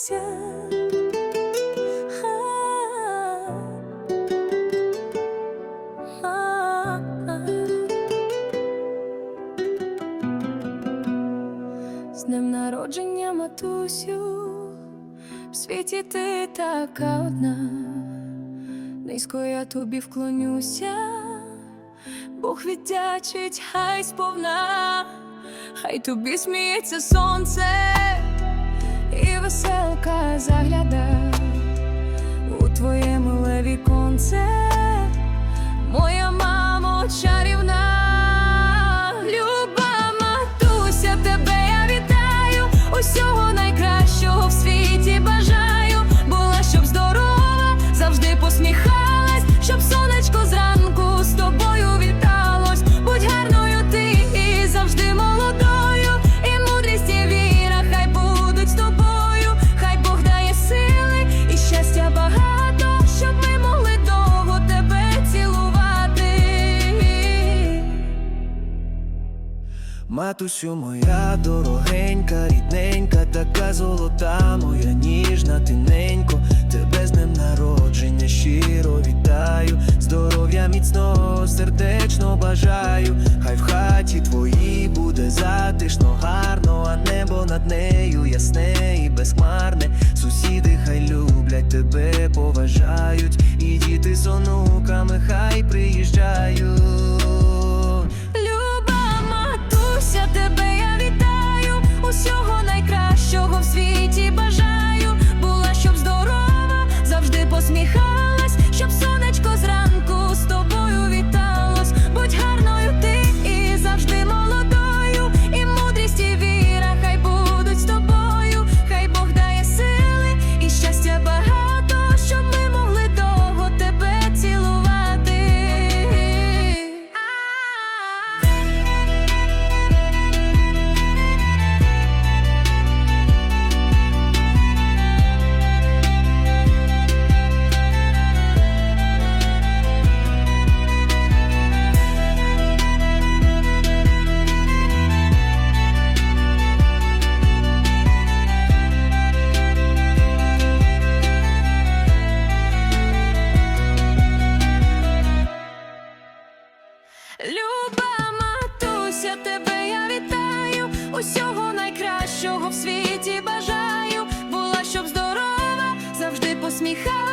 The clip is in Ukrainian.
матуся. З днем народження, матусю, в світі ти така одна, низько я тобі вклонюся, Бог віддячить, хай сповна, хай тобі сміється сонце, Матусю моя дорогенька, рідненька, така золота, моя ніжна тиненько, тебе з днем народження щиро вітаю, здоров'я міцного, сердечно бажаю, хай в хаті твоїй буде затишно, гарно, а небо над нею ясне і безхмарне. Сусіди хай люблять тебе, поважають, і діти з Люба матуся, тебе я вітаю, усього найкращого в світі бажаю, була щоб здорова, завжди посміхала.